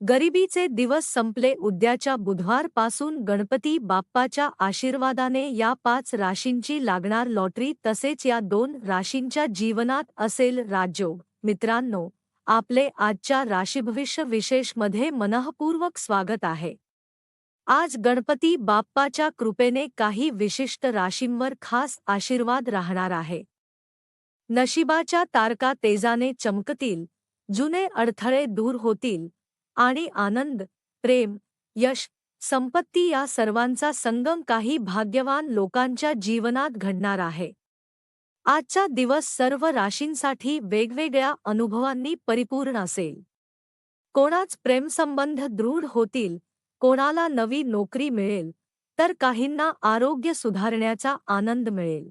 गरिबीचे दिवस संपले. उद्याच्या बुधवारपासून गणपती बाप्पाच्या आशीर्वादाने या पाच राशींची लागणार लॉटरी तसेच या दोन राशींच्या जीवनात असेल राजयोग. मित्रांनो आपले आजच्या राशीभविष्य विशेषमध्ये मनःपूर्वक स्वागत आहे. आज गणपती बाप्पाच्या कृपेने काही विशिष्ट राशींवर खास आशीर्वाद राहणार आहे. नशिबाच्या तारका तेजाने चमकतील जुने अडथळे दूर होतील आणि आनंद प्रेम यश संपत्ती या सर्वांचा संगम काही भाग्यवान लोकांच्या जीवनात घडणार आहे. आजचा दिवस सर्व राशींसाठी वेगवेगळ्या अनुभवांनी परिपूर्ण असेल. कोणाच प्रेमसंबंध दृढ होतील कोणाला नवी नोकरी मिळेल तर काहींना आरोग्य सुधारण्याचा आनंद मिळेल.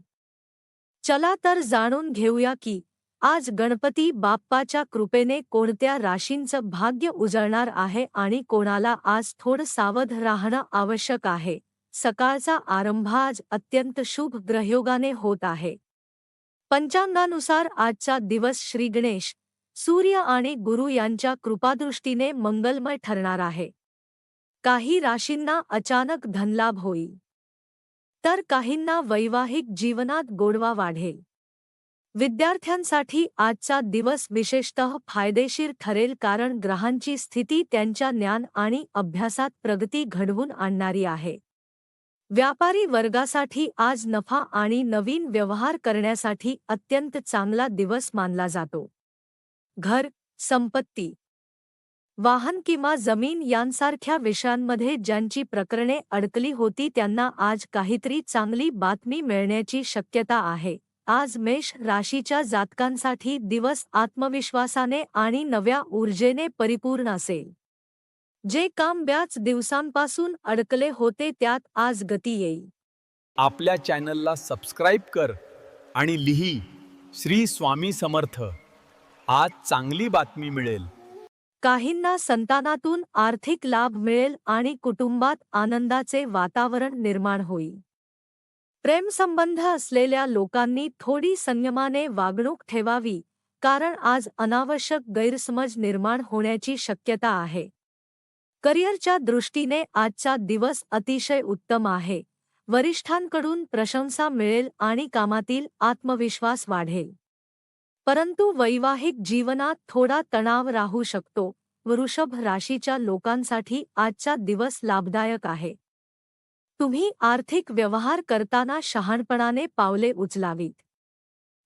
चला तर जाणून घेऊया की आज गणपती बाप्पाच्या कृपेने कोणत्या राशींचं भाग्य उजळणार आहे आणि कोणाला आज थोडं सावध राहणं आवश्यक आहे? सकाळचा आरंभ आज अत्यंत शुभ ग्रहयोगाने होत आहे. पंचांगानुसार आजचा दिवस श्री गणेश सूर्य आणि गुरु यांच्या कृपादृष्टीने मंगलमय ठरणार आहे. काही राशींना अचानक धनलाभ होईल. तर काहींना वैवाहिक जीवनात गोडवा वाढेल. विद्यार्थ्यांसाठी आजचा दिवस विशेषतः फायदेशीर ठरेल कारण ग्रहांची स्थिती त्यांच्या ज्ञान आणि अभ्यासात प्रगती घडवून आणणारी आहे. व्यापारी वर्गासाठी आज नफा आणि नवीन व्यवहार करण्यासाठी अत्यंत चांगला दिवस मानला जातो. घर संपत्ती वाहन किंवा जमीन यांसारख्या विषयांमध्ये ज्यांची प्रकरणे अडकली होती त्यांना आज काहीतरी चांगली बातमी मिळण्याची शक्यता आहे. आज मेष राशीच्या जातकांसाठी दिवस आत्मविश्वासाने आणि नव्या ऊर्जेने परिपूर्ण असेल. जे काम ब्याच दिवसांपासून अडकले होते त्यात आज गती येईल. आपल्या चॅनलला सबस्क्राईब कर आणि लिही श्री स्वामी समर्थ. आज चांगली बातमी मिळेल. काहींना संतानातून आर्थिक लाभ मिळेल आणि कुटुंबात आनंदाचे वातावरण निर्माण होईल. प्रेमसंबंध असलेल्या लोकांनी थोडी संयमाने वागणूक ठेवावी कारण आज अनावश्यक गैरसमज निर्माण होण्याची शक्यता आहे. करिअरच्या दृष्टीने आजचा दिवस अतिशय उत्तम आहे. वरिष्ठांकडून प्रशंसा मिळेल आणि कामातील आत्मविश्वास वाढेल. परंतु वैवाहिक जीवनात थोडा तणाव राहू शकतो. वृषभ राशीच्या लोकांसाठी आजचा दिवस लाभदायक आहे. तुम्ही आर्थिक व्यवहार करताना शहाणपणाने पावले उचलावीत.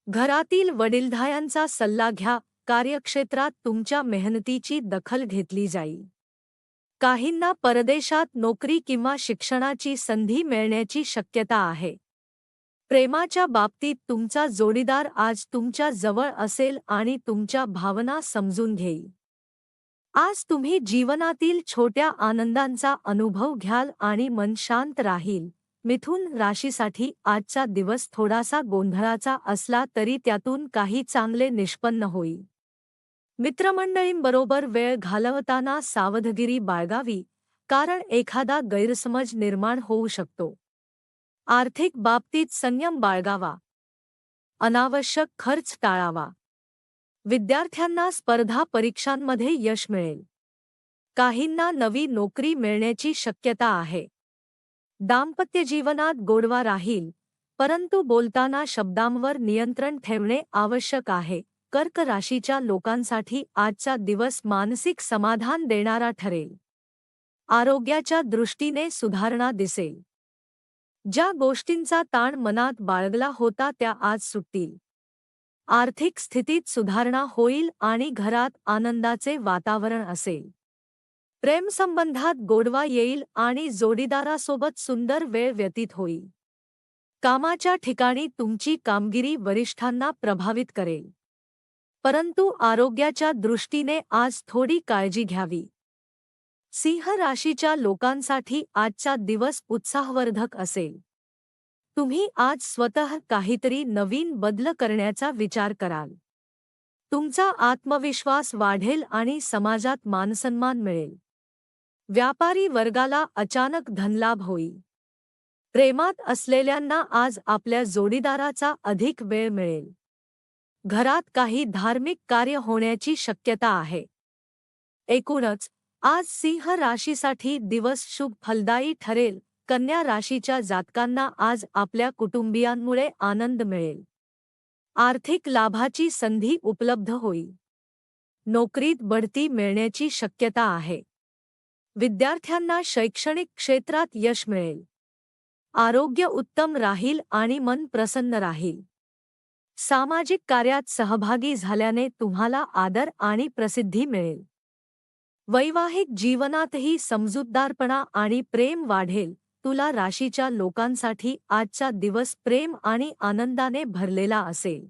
घरातील वडीलधायांचा सल्ला घ्या कार्यक्षेत्रात तुमच्या मेहनतीची दखल घेतली जाईल. काहींना परदेशात नोकरी किंवा शिक्षणाची संधी मिळण्याची शक्यता आहे. प्रेमाच्या बाबतीत तुमचा जोडीदार आज तुमच्या जवळ असेल आणि तुमच्या भावना समजून घेईल. आज तुम्ही जीवनातील छोट्या आनंदांचा अनुभव घ्याल आणि मन शांत राहील. मिथुन राशीसाठी आजचा दिवस थोडासा गोंधळाचा असला तरी त्यातून काही चांगले निष्पन्न होईल. मित्रमंडळींबरोबर वेळ घालवताना सावधगिरी बाळगावी कारण एखादा गैरसमज निर्माण होऊ शकतो. आर्थिक बाबतीत संयम बाळगावा. अनावश्यक खर्च टाळावा. विद्यार्थ्यांना स्पर्धा परीक्षांमध्ये यश मिळेल. काहींना नवी नोकरी मिळण्याची शक्यता आहे. दाम्पत्यजीवनात गोडवा राहील परंतु बोलताना शब्दांवर नियंत्रण ठेवणे आवश्यक आहे. कर्क राशीच्या लोकांसाठी आजचा दिवस मानसिक समाधान देणारा ठरेल. आरोग्याच्या दृष्टीने सुधारणा दिसेल. ज्या गोष्टींचा ताण मनात बाळगला होता त्या आज सुटतील. आर्थिक स्थितीत सुधारणा होईल आणि घरात आनंदाचे वातावरण असेल. प्रेमसंबंधात गोडवा येईल आणि जोडीदारासोबत सुंदर वेळ व्यतीत होईल. कामाच्या ठिकाणी तुमची कामगिरी वरिष्ठांना प्रभावित करेल. परंतु आरोग्याच्या दृष्टीने आज थोडी काळजी घ्यावी. सिंह राशीच्या लोकांसाठी आजचा दिवस उत्साहवर्धक असेल. तुम्ही आज स्वतः काहीतरी नवीन बदल करण्याचा विचार कराल. तुमचा आत्मविश्वास वाढेल आणि समाजात मानसन्मान मिळेल. व्यापारी वर्गाला अचानक धनलाभ होईल. प्रेमात असलेल्यांना आज आपल्या जोडीदाराचा अधिक वेळ मिळेल. घरात काही धार्मिक कार्य होण्याची शक्यता आहे. एकूणच आज सिंह राशीसाठी दिवस शुभ फलदायी ठरेल. कन्या राशीच्या जातकांना आज आपल्या कुटुंबियांमुळे आनंद मिळेल. आर्थिक लाभाची संधी उपलब्ध होईल. नोकरीत बढती मिळण्याची शक्यता आहे. विद्यार्थ्यांना शैक्षणिक क्षेत्रात यश मिळेल. आरोग्य उत्तम राहील आणि मन प्रसन्न राहील. सामाजिक कार्यात सहभागी झाल्याने तुम्हाला आदर आणि प्रसिद्धी मिळेल. वैवाहिक जीवनातही समजूतदारपणा आणि प्रेम वाढेल. तुला राशीच्या लोकांसाठी आजचा दिवस प्रेम आणि आनंदाने भरलेला असेल.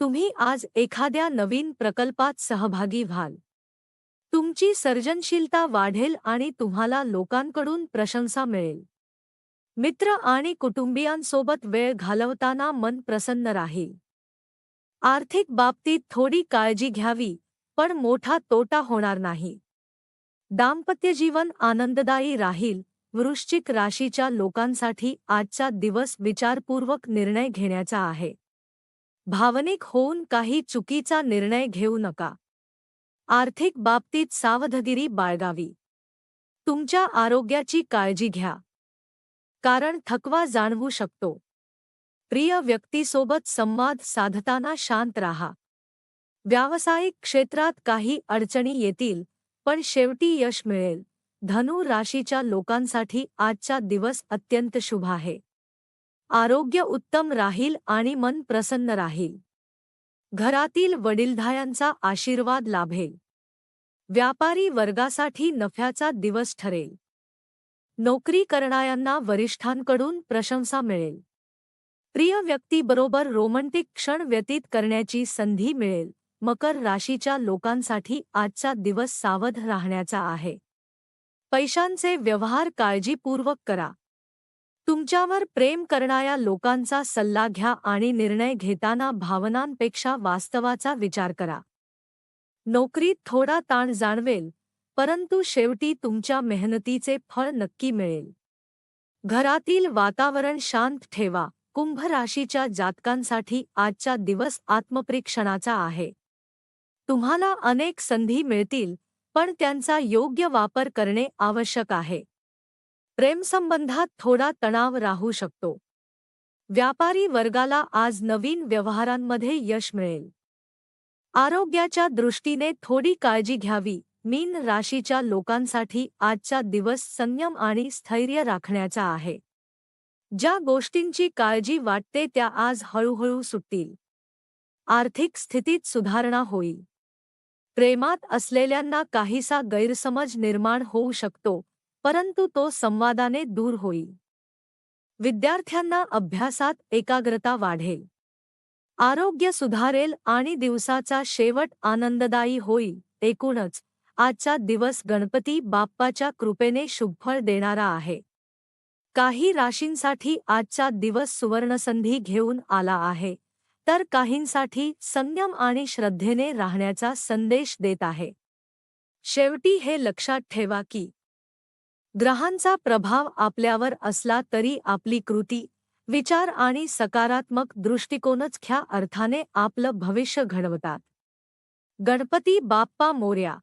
तुम्ही आज एखाद्या नवीन प्रकल्पात सहभागी व्हाल. तुमची सर्जनशीलता वाढेल आणि तुम्हाला लोकांकडून प्रशंसा मिळेल. मित्र आणि कुटुंबियांसोबत वेळ घालवताना मन प्रसन्न राहील. आर्थिक बाबतीत थोडी काळजी घ्यावी पण मोठा तोटा होणार नाही. दाम्पत्यजीवन आनंददायी राहील वृश्चिक राशीच्या लोकांसाठी आजचा दिवस विचारपूर्वक निर्णय घेण्याचा आहे. भावनिक होऊन काही चुकीचा निर्णय घेऊ नका. आर्थिक बाबतीत सावधगिरी बाळगावी. तुमच्या आरोग्याची काळजी घ्या. कारण थकवा जाणवू शकतो. प्रिय व्यक्तीसोबत संवाद साधताना शांत राहा. व्यावसायिक क्षेत्रात काही अडचणी येतील पण शेवटी यश मिळेल. धनु राशीच्या लोकांसाठी आजचा दिवस अत्यंत शुभ आहे. आरोग्य उत्तम राहील आणि मन प्रसन्न राहील. घरातील वडीलधायांचा आशीर्वाद लाभेल. व्यापारी वर्गासाठी नफ्याचा दिवस ठरेल. नोकरी करणाऱ्यांना वरिष्ठांकडून प्रशंसा मिळेल. प्रिय व्यक्तीबरोबर रोमँटिक क्षण व्यतीत करण्याची संधी मिळेल. मकर राशीच्या लोकांसाठी आजचा दिवस सावध राहण्याचा आहे. पैशांचे व्यवहार काळजीपूर्वक करा. तुमच्यावर प्रेम करणाऱ्या लोकांचा सल्ला घ्या आणि निर्णय घेताना भावनांपेक्षा वास्तवाचा विचार करा. नोकरीत थोडा ताण जाणवेल परंतु शेवटी तुमच्या मेहनतीचे फळ नक्की मिळेल. घरातील वातावरण शांत ठेवा. कुंभ राशीच्या जातकांसाठी आजचा दिवस आत्मपरीक्षणाचा आहे. तुम्हाला अनेक संधी मिळतील पण त्यांचा योग्य वापर करणे आवश्यक आहे. प्रेमसंबंधात थोडा तणाव राहू शकतो. व्यापारी वर्गाला आज नवीन व्यवहारांमध्ये यश मिळेल. आरोग्याच्या दृष्टीने थोडी काळजी घ्यावी मीन राशीच्या लोकांसाठी आजचा दिवस संयम आणि स्थैर्य राखण्याचा आहे. ज्या गोष्टींची काळजी वाटते त्या आज हळूहळू सुटतील. आर्थिक स्थितीत सुधारणा होईल. प्रेमात असलेल्यांना काहीसा गैरसमज निर्माण होऊ शकतो परंतु तो संवादाने दूर होईल विद्यार्थ्यांना अभ्यासात एकाग्रता वाढेल. आरोग्य सुधारेल आणि दिवसाचा शेवट आनंददायी होईल एकूणच आजचा दिवस गणपती बाप्पाच्या कृपेने शुभफळ देणारा आहे. काही राशींसाठी आजचा दिवस सुवर्णसंधी घेऊन आला आहे. तर काहींसाठी संयम आणि श्रद्धेने राहण्याचा संदेश देत आहे. शेवटी हे लक्षात ठेवा की ग्रहांचा प्रभाव आपल्यावर असला तरी आपली कृती विचार आणि सकारात्मक दृष्टिकोनच ख्या अर्थाने आपलं भविष्य घडवतात. गणपती बाप्पा मोर्या